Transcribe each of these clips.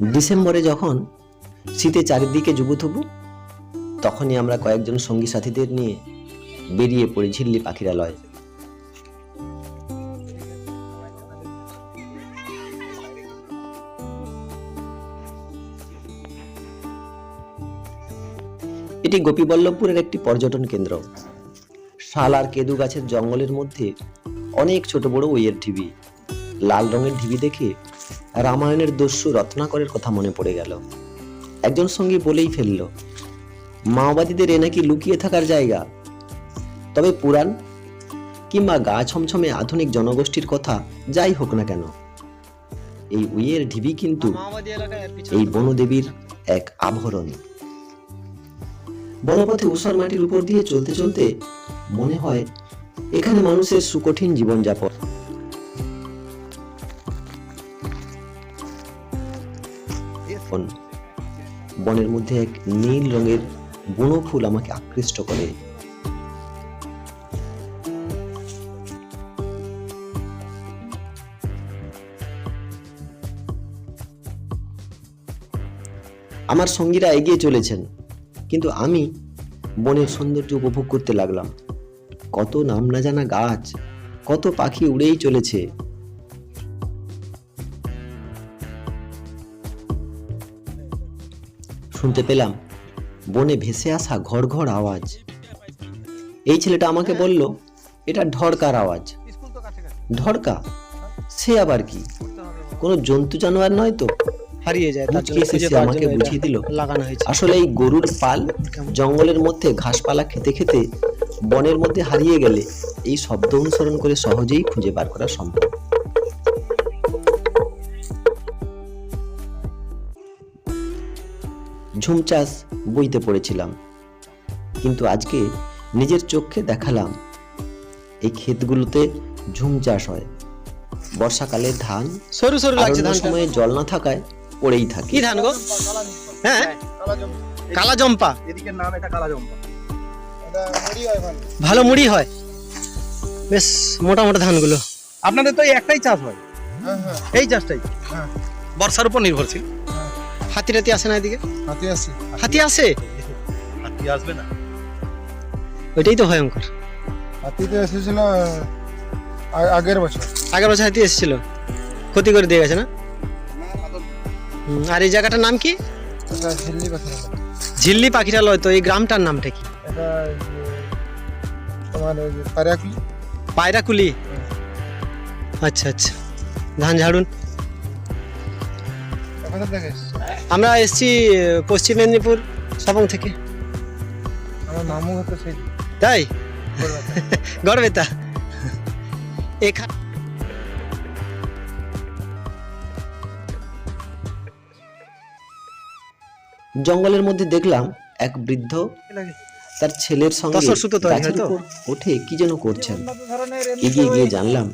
ডিসেম্বরে যখন শীতে চারিদিকে জুবুথুবু তখনই আমরা কয়েকজন সঙ্গী সাথীদের নিয়ে বেরিয়ে পড়ি ঝিল্লি পাখিরালয়। এটি গোপীবল্লভপুরের একটি পর্যটন কেন্দ্র। শাল আর কেদু গাছের জঙ্গলের মধ্যে অনেক ছোট বড় ওইয়ের ঢিবি। লাল রঙের ঢিবি দেখে রামায়ণের দস্যু রত্নাকরের কথা মনে পড়ে গেল। একজন সঙ্গে বলেই ফেলল, মাওবাদীদের এ নাকি লুকিয়ে থাকার জায়গা। তবে পুরাণ কিংবা গা ছমছমে আধুনিক জনগোষ্ঠীর কথা যাই হোক না কেন, এই উইয়ের ঢিবি কিন্তু এই বনদেবীর এক আভরণ বনপথে উষার মাটির উপর দিয়ে চলতে চলতে মনে হয় এখানে মানুষের সুকঠিন জীবনযাপন বনের মধ্যে এক নীল রঙের বুনো ফুল আমাকে আকৃষ্ট করে। আমার সঙ্গীরা এগিয়ে চলেছেন, কিন্তু আমি বনের সৌন্দর্য উপভোগ করতে লাগলাম। কত নাম না জানা গাছ, কত পাখি উড়েই চলেছে। শুনতে পেলাম বনে ভেসে আসা ঘর ঘর আওয়াজ। এই ছেলেটা আমাকে বলল এটা ঢড়কার আওয়াজ। ঢড়কা সে আবার কি? কোনো জন্তু জানোয়ার নয় তো? হারিয়ে যায় তার জন্য খুঁজে আমাকে বুঝিয়ে দিল? লাগানো হয়েছে। আসলে এই গরুর পাল জঙ্গলের মধ্যে ঘাসপালা খেতে খেতে বনের মধ্যে হারিয়ে গেলে এই শব্দ অনুসরণ করে সহজেই খুঁজে বার করা সম্ভব। ঝুম চাষ বইতে পড়েছিলাম। কিন্তু আজকে নিজের চোখে দেখালাম এই ক্ষেতগুলোতে ঝুম চাষ হয়। বর্ষাকালে ধান সরু সরু লাগছে ধানটা। সময়ে জল না থাকায় পড়েই থাকে। কি ধান গো? হ্যাঁ? কালা জম্পা। এদিকের নাম এটা কালা জম্পা। এটা মুড়ি হয় ভালো ভালো মুড়ি হয়। বেশ মোটা মোটা ধানগুলো। আপনাদের তো এই একটাই চাষ হয়। হ্যাঁ হ্যাঁ। এই চাষটাই? হ্যাঁ। বর্ষার উপর নির্ভরশীল। হাতি টাতি আসে না এদিকে? হাতে আসি হাতি আসে হাতি আসবে না। ওইটাই তো ভয়ঙ্কর। হাতিতে এসেছিল আগের বছর। আগের বছর হাতি এসেছিল। ক্ষতি করে দিয়ে গেছে না? আর এই জায়গাটার নাম কি? ঝিল্লি ঝিল্লি পাখিরালয় তো এই গ্রামটার নামটা কি? পায়রাকুলি। পায়রাকুলি? আচ্ছা আচ্ছা। ধান ঝাড়ুন? আমরা এসেছি পশ্চিম মেদিনীপুর সবং থেকে। আমার মামু হতো সেই তাই। গড়বেতা। এখানে জঙ্গলের মধ্যে দেখলাম এক বৃদ্ধ তার ছেলের সঙ্গে গাছের? উপর উঠে কি যেন করছেন। এগিয়ে গিয়ে জানলাম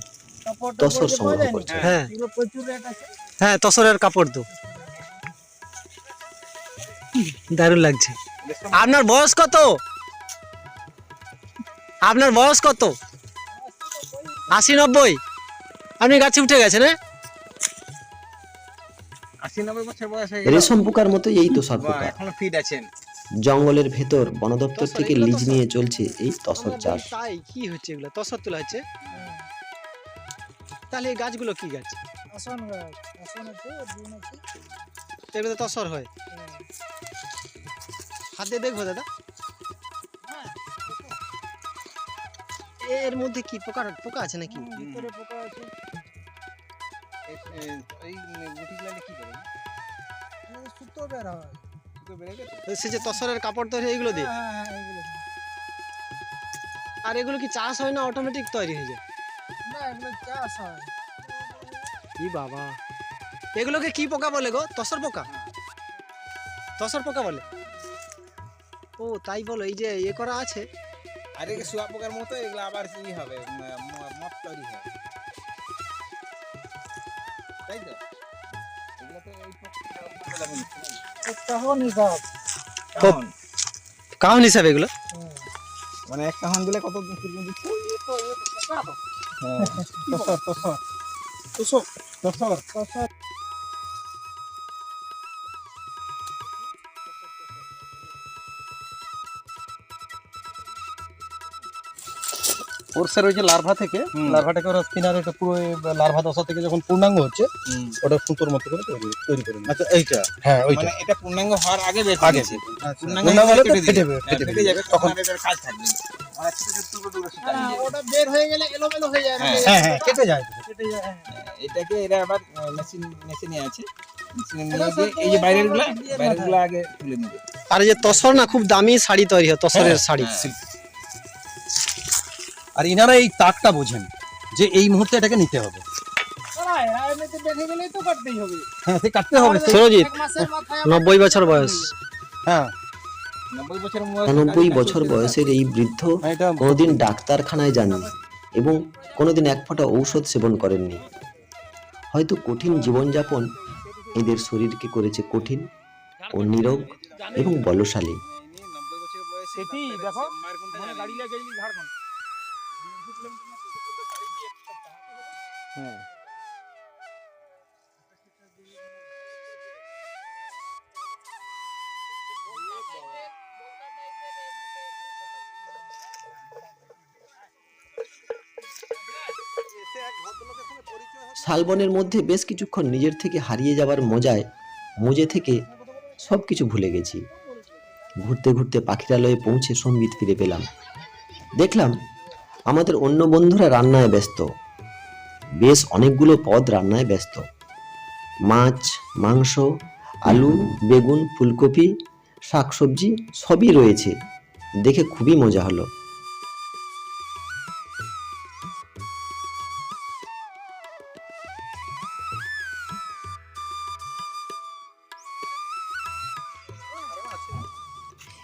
তসর সংগ্রহ করছে। হ্যাঁ। হ্যাঁ তসরের কাপড় তো। দারুণ লাগছে। আপনার বয়স কত? আপনার বয়স কত? আশি নব্বই? আপনি গাছে উঠে গেছেন হ্যাঁ? হয়ে রেশম পোকার মতো এই তো সব পোকা। এখনও ফিট আছেন। জঙ্গলের ভেতর বন দপ্তর থেকে লিজ নিয়ে চলছে এই তসর চাষ। তাই কি হচ্ছে এগুলো? তসর তোলা হচ্ছে? তাহলে এই গাছগুলো কি গাছ? আসন গাছ। আসন আছে এগুলো তো তসর হয়। হাত দিয়ে দেখব দাদা। এর মধ্যে কি পোকা পোকা আছে নাকি? ভিতরে পোকা আছে। এই গুটি গুলালে কি করে? সুতো বের হয়। সুতো বেড়ে গেছে? সে যে তসরের কাপড় তৈরি দিয়ে? হ্যাঁ হ্যাঁ হ্যাঁ, এগুলো আর এগুলো কি চাষ হয় না অটোমেটিক তৈরি হয়ে যায়? না এগুলো চাষ হয়। ই বাবা। এগুলোকে কি পোকা বলে গো? তসর পোকা? তসর পোকা বলে? ও তাই বলো এই যে ইয়ে করা আছে? আর এই শুয়া পোকার মতো এগুলো আবার ই হবে? মপ তৈরি হবে তাই তো? এগুলো তো এই পোকা একটা হন হিসাব কাহন। কাহন হিসাবে এগুলো? মানে একটা হন দিলে কত দিচ্ছে কোর্সে রয়েছে লার্ভা থেকে লার্ভাটাকে ওরা স্পিনার এটা পুরো লার্ভা দশা থেকে যখন পূর্ণাঙ্গ হচ্ছে ওটা সুতোর মতো করে তৈরি তৈরি করে আচ্ছা এইটা? হ্যাঁ ওইটা। মানে এটা পূর্ণাঙ্গ হওয়ার আগে বের আগে। আচ্ছা। পূর্ণাঙ্গ হলে তো ফেটে। হ্যাঁ, ফেটে যাবে তখন- এটার কাজ থাকবে। ওটা বের হয়ে গেলে এলোমেলো হয়ে যায় হ্যাঁ। হ্যাঁ হ্যাঁ কেটে যায়। হ্যাঁ, এটাকে এরা আবার মেশিন মেশিনে আছে। মেশিনে নিয়ে গিয়ে এই যে বাইরেরগুলা বাইরেরগুলা আগে তুলে নেবে। আর এই যে তসর না খুব দামি শাড়ি তৈরি হয় তসরের শাড়ি। হ্যাঁ। আর ইনারা এই তাকটা বোঝেন যে এই মুহূর্তে এটাকে নিতে হবে। হ্যাঁ সে কাটতে হবে সুরজিৎ নব্বই বছর বয়স। হ্যাঁ। নব্বই বছর বয়সের এই বৃদ্ধ হ্যাঁ, কোনোদিন ডাক্তারখানায় যাননি এবং কোনোদিন এক ফোঁটা ঔষধ সেবন করেননি। হয়তো কঠিন জীবনযাপন এদের শরীরকে করেছে কঠিন ও নীরব এবং বলশালী। দেখো? গাড়ি ঝাড়খণ্ড। শালবনের মধ্যে বেশ কিছুক্ষণ নিজের থেকে হারিয়ে যাবার মজায় মজে থেকে সব কিছু ভুলে গেছি। ঘুরতে ঘুরতে পাখিরালয়ে পৌঁছে সম্বিত ফিরে পেলাম। দেখলাম আমাদের অন্য বন্ধুরা রান্নায় ব্যস্ত। বেশ অনেকগুলো পদ রান্নায় ব্যস্ত। মাছ, মাংস, আলু, বেগুন, ফুলকপি, শাকসবজি সবই রয়েছে। দেখে খুবই মজা হলো।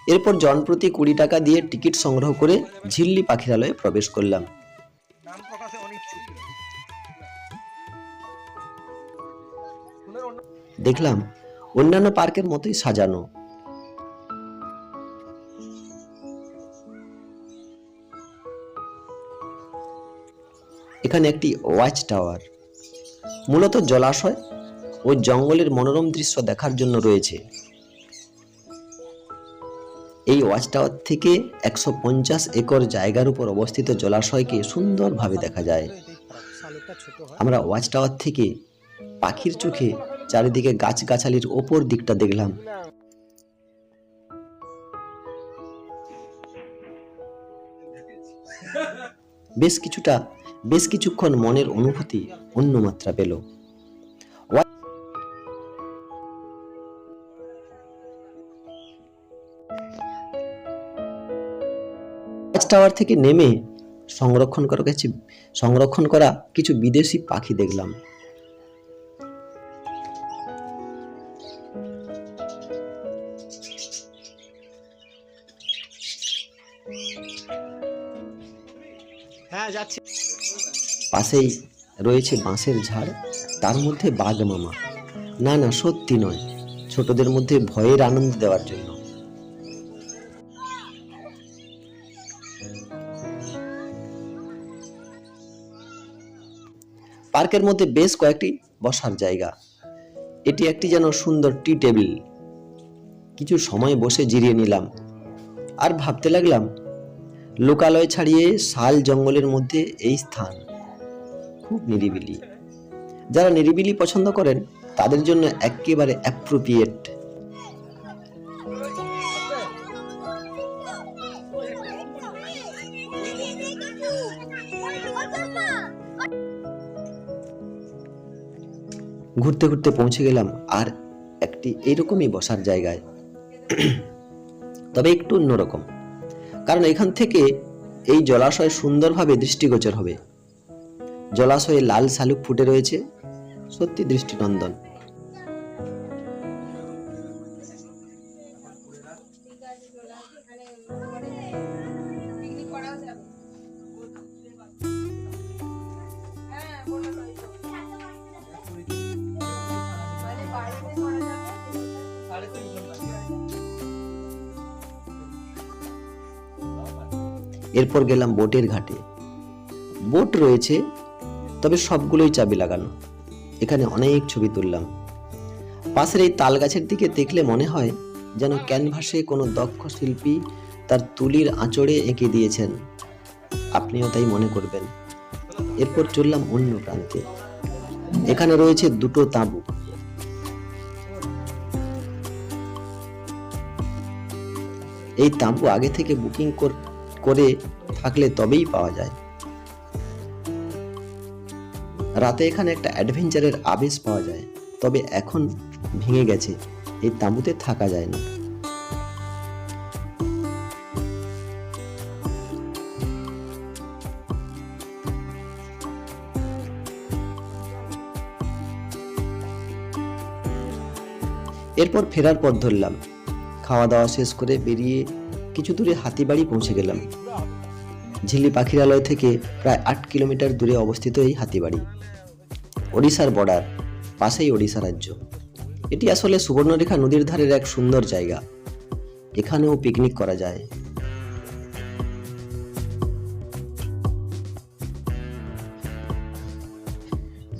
এরপর জনপ্রতি কুড়ি টাকা দিয়ে টিকিট সংগ্রহ করে ঝিল্লি পাখিরালয়ে প্রবেশ করলাম। দেখলাম অন্যান্য পার্কের মতোই সাজানো। এখানে একটি ওয়াচ টাওয়ার। মূলত জলাশয় ও জঙ্গলের মনোরম দৃশ্য দেখার জন্য রয়েছে। এই ওয়াচ টাওয়ার থেকে একশো পঞ্চাশ একর জায়গার উপর অবস্থিত জলাশয়কে সুন্দরভাবে দেখা যায়। আমরা ওয়াচ টাওয়ার থেকে পাখির চোখে চারিদিকে গাছগাছালির ওপর দিকটা দেখলাম। বেশ কিছুটা, বেশ কিছুক্ষণ মনের অনুভূতি অন্য মাত্রা পেল। টাওয়ার থেকে নেমে সংরক্ষণ করা গেছে সংরক্ষণ করা কিছু বিদেশি পাখি দেখলাম। হ্যাঁ যাচ্ছি। পাশেই রয়েছে বাঁশের ঝাড় তার মধ্যে বাঘ মামা। না না সত্যি নয়। ছোটদের মধ্যে ভয়ের আনন্দ দেওয়ার জন্য। পার্কের মধ্যে বেশ কয়েকটি বসার জায়গা। এটি একটি যেন সুন্দর টি টেবিল। কিছু সময় বসে জিরিয়ে নিলাম আর ভাবতে লাগলাম, লোকালয় ছাড়িয়ে শাল জঙ্গলের মধ্যে এই স্থান খুব নিরিবিলি। যারা নিরিবিলি পছন্দ করেন, তাদের জন্য একেবারে অ্যাপ্রোপ্রিয়েট ঘুরতে ঘুরতে পৌঁছে গেলাম আর একটি এইরকমই বসার জায়গায়। তবে একটু অন্যরকম। কারণ এখান থেকে এই জলাশয় সুন্দরভাবে দৃষ্টিগোচর হবে। জলাশয়ে লাল শালুক ফুটে রয়েছে। সত্যি দৃষ্টিনন্দন। এরপর গেলাম বোটের ঘাটে। বোট রয়েছে, তবে সবগুলোই চাবি লাগানো। এখানে অনেক ছবি তুললাম। পাশের এই তাল গাছের দিকে দেখলে মনে হয় যেন ক্যানভাসে কোনো দক্ষ শিল্পী তার তুলির আঁচড়ে এঁকে দিয়েছেন। আপনিও তাই মনে করবেন। এরপর চললাম অন্য প্রান্তে। এখানে রয়েছে দুটো তাঁবু। এই তাঁবু আগে থেকে বুকিং করে থাকলে তবেই পাওয়া যায়। রাতে এখানে একটা অ্যাডভেঞ্চারের আবেশ পাওয়া যায়, তবে এখন ভেঙে গেছে, এই তাঁবুতে থাকা যায় না। এরপর ফেরার পথ ধরলাম। খাওয়া দাওয়া শেষ করে বেরিয়ে কিছু দূরে হাতিবাড়ি পৌঁছে গেলাম। ঝিলি পাখিরালয় থেকে প্রায় আট কিলোমিটার দূরে অবস্থিত এই হাতিবাড়ি। ওড়িশার বর্ডার, পাশেই ওড়িশা রাজ্য। এটি আসলে সুবর্ণরেখা নদীর ধারের এক সুন্দর জায়গা। এখানেও পিকনিক করা যায়।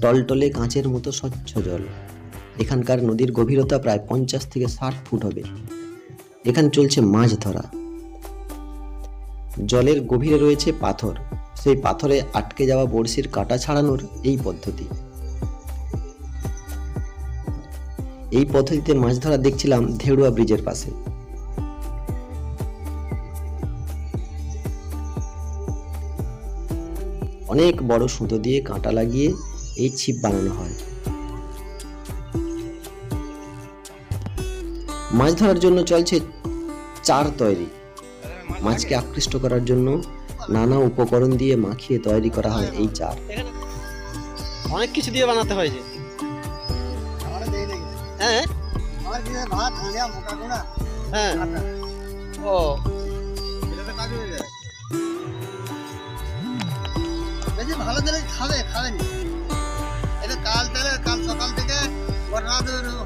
টলটলে কাঁচের মতো স্বচ্ছ জল। এখানকার নদীর গভীরতা প্রায় পঞ্চাশ থেকে ষাট ফুট হবে। এখানে চলছে মাছ ধরা। জলের গভীরে রয়েছে পাথর। সেই পাথরে আটকে যাওয়া বড়শির কাঁটা ছাড়ানোর এই পদ্ধতি। এই পদ্ধতিতে মাছ ধরা দেখছিলাম ধেড়ুয়া ব্রিজের পাশে। অনেক বড় সুতো দিয়ে কাঁটা লাগিয়ে এই ছিপ বানানো হয়। মাছ ধরার জন্য চলছে চার তৈরি। মাছকে আকৃষ্ট করার জন্য নানা উপকরণ দিয়ে মাখিয়ে তৈরি করা হয় এই চার। অনেক কিছু দিয়ে বানাতে হয় যে। হ্যাঁ। ভাত হাঁড়িয়া মোটা কোনা হ্যাঁ। ও। ভালো করে খাবে খাবেন। এটা কাল তাহলে কাল সকাল থেকে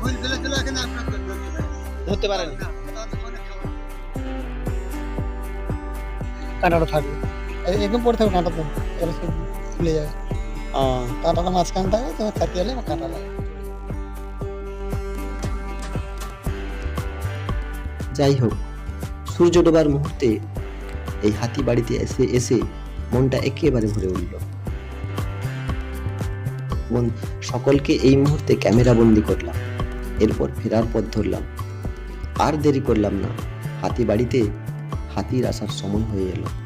হুইল চলে এখানে ধরতে পারেন। কাঁটাটা থাকবে। এই- একদম পড়ে থাকবে কাঁটা তো এবার সব খুলে যাবে। কাঁটাটা মাঝখানে থাকবে তো কাটি হলে কাঁটা লাগবে। যাই হোক সূর্য ডোবার মুহূর্তে এই হাতি বাড়িতে এসে এসে মনটা একেবারে ভরে উঠল। বন- সকলকে এই মুহূর্তে ক্যামেরা বন্দি করলাম। এরপর ফেরার পথ ধরলাম। আর দেরি করলাম না। হাতি বাড়িতে হাতির আসার সময় হয়ে এলো।